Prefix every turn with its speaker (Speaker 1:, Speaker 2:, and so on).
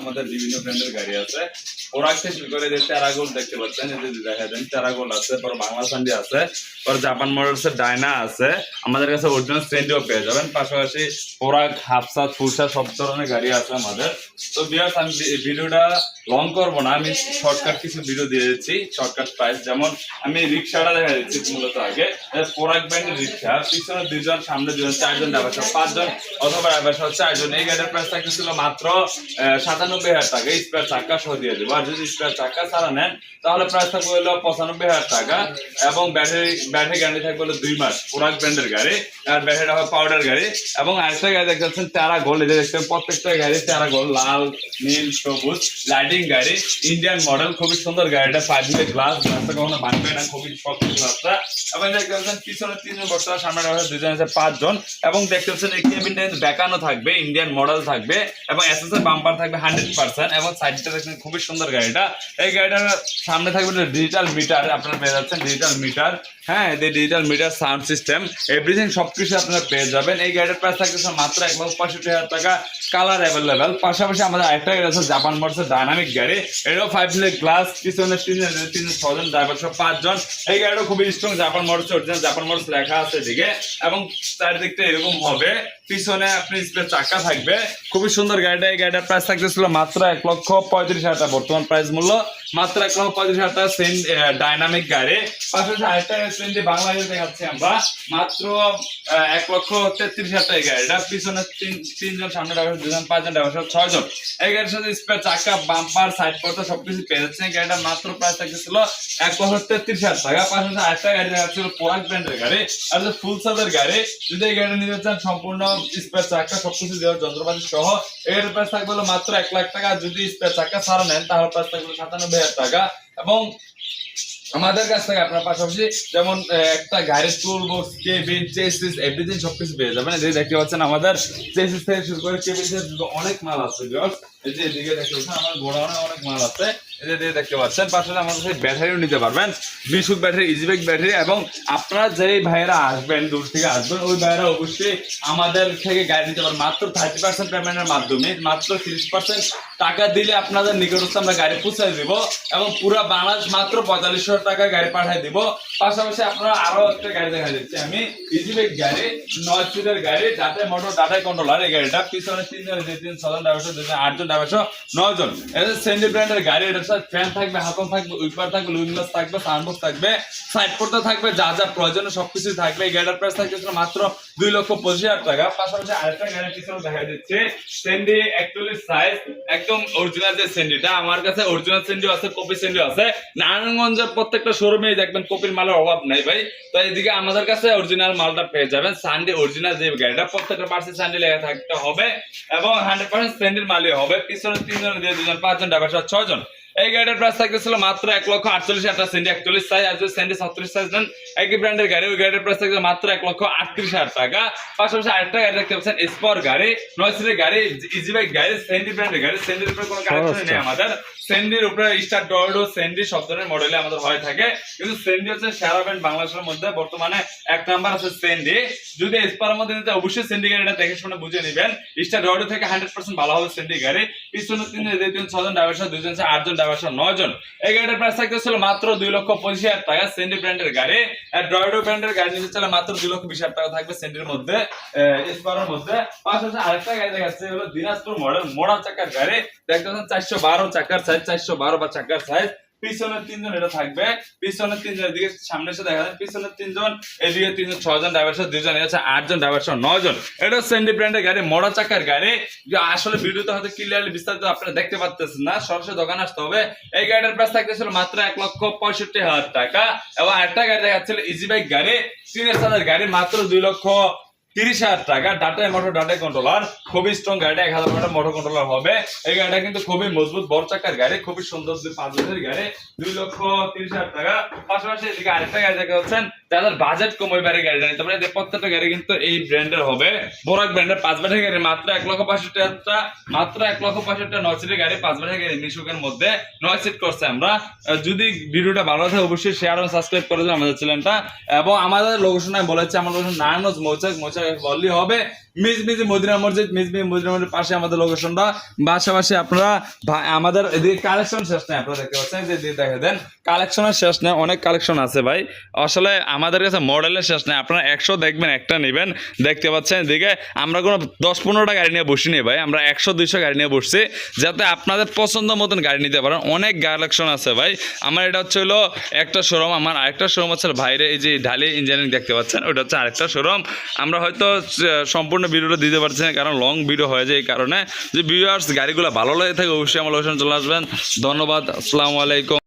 Speaker 1: আমাদের বিভিন্ন ব্র্যান্ডের গাড়ি আছে। ওরা শুরু করে যে টেরাগোল দেখতে পাচ্ছেন এই যে দেখা দেন টেরাগোল আছে পর বাংলা সান্ডি আছে পর জাপান মডেলস এর ডায়না আছে। আমাদের কাছে অরিজিনাল স্ট্যান্ডিও পেয়ে যাবেন। পাশাপাশি পোরাক হাফসা ফুলসা সব ধরনের গাড়ি আছে আমাদের। তো বিয়ার্স আমি ভিডিওটা লং করব না। আমি শর্টকাট কিছু ভিডিও দিয়ে দিচ্ছি শর্টকাট প্রাইস যেমন আমি রিক্সাটা দেখা দিচ্ছি মূলত আগে। পোরাক ব্র্যান্ডের রিক্সা। পিছনে দুজন সামনে দুজন চারজন ড্রাইভার সহ পাঁচজন অথবা ড্রাইভার সহ চারজন। এই গাড়ির প্রাইস থাকতেছিল মাত্র আহ, সাতানব্বই হাজার টাকা স্পেয়ার চাকা সহ দিয়ে দেবো। আর যদি স্পেয়ার চাকা ছাড়া নেন, তাহলে প্রাইস থাকবে হলো পঁচানব্বই হাজার টাকা এবং ব্যাটারি ব্যাটারি গ্যারান্টি থাকবে হলো দুই মাস, পোরাক ব্র্যান্ডের গাড়ি, আর হবে পাউডার গাড়ি এবং আরেকটা গাড়ি দেখতে পাচ্ছেন তেরা যে দেখছেন প্রত্যেকটা গাড়ি তেরা গোল্ড লাল, নীল, সবুজ লাইটিং গাড়ি ইন্ডিয়ান মডেল খুবই সুন্দর গাড়িটা ফাইভ মিনিট গ্লাস গ্লাসটা কখনো ভাঙবে না, খুবই শক্ত গ্লাসটা এবং দেখতে পাচ্ছেন, পিছনে তিনজন বসা সামনে দুজন, আছে পাঁচজন এবং দেখতে পাচ্ছেন, এই বেকানো থাকবে ইন্ডিয়ান মডেল থাকবে এবং এসএসএর বাম্পার থাকবে হান্ড্রেড পার্সেন্ট এবং সাইডটা দেখছেন খুবই সুন্দর গাড়িটা। এই গাড়িটার সামনে থাকবে ডিজিটাল মিটার আপনারা পেয়ে যাচ্ছেন ডিজিটাল মিটার হ্যাঁ এই digital meter sound system everything সবকিছু আপনারা পেয়ে যাবেন। এই গাড়িটার প্রাইস থাকতেছে মাত্র এক লক্ষ পঁয়ষট্টি হাজার টাকা। কালার অ্যাভেলেবেল পাশাপাশি আমাদের আরেকটা গাড়ি আছে জাপান মোটরসের ডাইনামিক গাড়ি। এটাও ফাইভ প্লেট গ্লাস পিছনে তিনজন ছজন ড্রাইভার সব পাঁচজন। এই গাড়িটা খুবই strong Japan Motors original Japan Motors লেখা আছে এদিকে। এবং চারিদিকটা এরকম হবে। পিছনে আপনি স্পেস চাকা থাকবে। খুবই সুন্দর গাড়িটা। এই গাড়িটার প্রাইস থাকতেছিল মাত্র এক লক্ষ পঁয়ত্রিশ হাজার বর্তমান প্রাইস মূল্য মাত্র এক লক্ষ পঁয়ত্রিশ হাজার টাকা সেন ডাইনামিক গাড়ি। পাশাপাশি আরেকটা সেন যে বাংলাদেশে দেখাচ্ছি আমরা। মাত্র এক লক্ষ তেত্রিশ হাজার গাড়িটা। পিছনে তিন, তিনজন, সামনে ড্রাইভার দুজন, পাঁচজন ড্রাইভার ছয়জন। এই গাড়ির সাথে স্পেয়ার চাকা বাম্পার সাইড পর্দা সবকিছু পেয়ে যাচ্ছে গাড়িটা মাত্র প্রাইস থাকতেছিল এক লক্ষ তেত্রিশ হাজার টাকা। পাশাপাশি আরেকটা গাড়ি দেখাচ্ছিল পোরাক ব্র্যান্ডের গাড়ি। আর যে ফুল সাদের গাড়ি। যদি এই গাড়ি নিতে চান, সম্পূর্ণ স্পেয়ার চাকা, সবকিছু দেওয়ার যন্ত্রপাতি সহ এর প্রাইস থাকবে মাত্র এক লাখ টাকা। যদি স্পেয়ার চাকা ছাড়া নেন, তাহলে প্রাইস থাকবে সাতানব্বই হাজার টাকা এবং আমাদের কাছ থেকে আপনার পাশাপাশি যেমন একটা গাড়ির tool box cabin chassis everything সবকিছু পেয়ে যাবেন যে দেখতে পাচ্ছেন আমাদের চেসিস থেকে শুরু করে কেবিন অনেক মাল আছে। এই যে গাড়ি মাত্র পৌঁছায় দিব, এবং পুরো বাংলাদেশ মাত্র পঁয়তাল্লিশশো টাকা গাড়ি পাঠিয়ে দিব। পাশাপাশি আপনারা আরও একটা গাড়ি দেখা দিচ্ছি আমি ইজিবেক গাড়ি নয় সিটের গাড়ি ডাটা মোটর ডাটা কন্ট্রোলার এই গাড়িটা পিছনে তিনজন তিন ছজন ড্রাইভার দুজন আটজন ফ্যান থাকবে যা যা প্রয়োজন সবকিছু থাকবে। প্রাইস থাকবে মাত্র দুই লক্ষ পঁচিশ হাজার টাকা। পাশাপাশি আরেকটা দেখা অ্যাকচুয়ালি সাইজ একদম অরিজিনাল যে আমার কাছে অরিজিনাল আছে কপি আছে। নারায়ণগঞ্জের প্রত্যেকটা শোরুমে দেখবেন কপির মালের অভাব নাই ভাই। তো এদিকে আমাদের কাছে অরিজিনাল মালটা পেয়ে যাবেন। সানডে অরিজিনাল যে গাড়িটা প্রত্যেকটা পার্সে সানডে লেখা থাকতে হবে এবং হান্ড্রেড পার্সেন্ট সেন্ডির মালই হবে। পিছনে তিনজন দিয়ে দুজন পাঁচজন ড্রাইভার ছয়জন। এই গাড়ির প্রাইস থাকতেছিল মাত্র এক লক্ষ আটচল্লিশ হাজার সেন্টি একচল্লিশ সাইজ সেন্টি সাইজ নেন একই ব্র্যান্ডের গাড়ি ওই গাড়ির প্রাইস থাকবে মাত্র এক লক্ষ আটত্রিশ হাজার টাকা। পাশাপাশি আরেকটা গাড়ি দেখতে পাচ্ছেন স্পর গাড়ি নয় সিটের গাড়ি ইজি বাইক গাড়ি সেন্ডি ব্র্যান্ডের গাড়ি। সেন্ডির উপরে কোনো কালেকশন নেই আমাদের। সেন্ডির উপরে স্টার ডর্ডো সেন্ডি সব ধরনের মডেলে আমাদের হয়ে থাকে। কিন্তু সেন্ডি হচ্ছে সেরা ব্র্যান্ড বাংলাদেশের মধ্যে। বর্তমানে এক নাম্বার আছে সেন্ডি যদি এসপার মধ্যে নিতে অবশ্যই সেন্ডি গাড়িটা দেখে শুনে বুঝে নেবেন। স্টার ডর্ডো থেকে হান্ড্রেড পার্সেন্ট ভালো হবে সেন্ডি গাড়ি। পিছনে তিন তিন ছজন ড্রাইভার দুজন আটজন ব্র্যান্ডের গাড়ি। আর ড্রয়ডো ব্র্যান্ডের গাড়ি নিতে চলে মাত্র দুই লক্ষ বিশ হাজার টাকা থাকবে সেন্ডির মধ্যে এসপারের মধ্যে। আরেকটা গাড়ি দেখাচ্ছে হলো দিনাজপুর মডেল মোড়া চাকার গাড়ি। দেখতে পাচ্ছেন চারশো বারো চাকার সাইজ চারশো বারো বা চাকার সাইজ পিছনে তিনজন এটা থাকবে। পিছনে তিনজন এদিকে সামনে এসে দেখা যায় পিছনে তিনজন, এদিকে তিনজন, ছজন ড্রাইভার সহ দুজন এটা হচ্ছে আটজন ড্রাইভার সহ নয় জন এটা সেন্ডি ব্র্যান্ডের গাড়ি মোড়া চাকার গাড়ি। আসলে ভিডিওতে হয়তো ক্লিয়ারলি বিস্তারিত আপনারা দেখতে পাচ্ছেন না। সরাসরি দোকান আসতে হবে। এই গাড়ির প্রাইস থাকতেছিল মাত্র এক লক্ষ পঁয়ষট্টি হাজার টাকা। এবং একটা গাড়ি দেখাচ্ছিল ইজি বাইক গাড়ি। তিনের হাজার গাড়ি মাত্র দুই লক্ষ তিরিশ হাজার টাকা। ডাটা মোটর ডাটা কন্ট্রোলার খুবই স্ট্রং গাড়ি এক হাজার টাকা মোটর কন্ট্রোলার হবে। এই গাড়িটা কিন্তু খুবই মজবুত, বড় চাকার গাড়ি, খুবই সুন্দর পাঁচ বছরের গাড়ি। দুই লক্ষ তিরিশ হাজার টাকা। পাশাপাশি এদিকে আরেকটা গাড়ি দেখা যাচ্ছেন যাদের বাজেট কম ওই গাড়ি প্রত্যেকটা গাড়ি কিন্তু এই ব্র্যান্ডের হবে। বোরাক ব্র্যান্ডের পাঁচ বাটের গাড়ি, মাত্র এক লক্ষ টাকা মাত্র এক লক্ষ নয় সিটের গাড়ি পাঁচ বাটের গাড়ি মিশুকের মধ্যে নয় সিট করছে আমরা। যদি ভিডিওটা ভালো থাকে অবশ্যই শেয়ার এবং সাবস্ক্রাইব করে দেবেন আমাদের চ্যানেলটা এবং আমাদের লোকেশন বলেছি, আমার লোকেশন নারায়ণগঞ্জ, মৌচাক মৌচাক বললি হবে। মিজ মিজি মদিনা মসজিদ মিজ মিজি মদিনা মসজিদ পাশে আমাদের লোকেশনটা পাশাপাশি আপনারা আমাদের এদিকে কালেকশন শেষ নেই আপনারা দেখতে পাচ্ছেন যে দেখে দেন কালেকশনের শেষ নেই অনেক কালেকশন আছে ভাই। আসলে আমাদের কাছে মডেলের শেষ নেই আপনারা একশো দেখবেন একটা নেবেন। দেখতে পাচ্ছেন এদিকে আমরা কোনো দশ পনেরোটা গাড়ি নিয়ে বসি বসিনি ভাই আমরা একশো দুইশো গাড়ি নিয়ে বসছি যাতে আপনাদের পছন্দ মতন গাড়ি নিতে পারেন। অনেক কালেকশন আছে ভাই। আমার এটা হচ্ছে হলো একটা শোরুম আমার আরেকটা শোরুম হচ্ছে বাইরে এই যে ঢালি ইঞ্জিনিয়ারিং দেখতে পাচ্ছেন ওটা হচ্ছে আরেকটা শোরুম আমরা হয়তো আহ, সম্পূর্ণ ভিডিওটা দিতে পারছি না, কারণ লং ভিডিও হয়ে যায় এই কারণে। যে ভিউয়ার্স গাড়িগুলো ভালো লাগে থাকে, অবশ্যই আমার লোকেশন চলে আসবেন। ধন্যবাদ, আসসালামু আলাইকুম।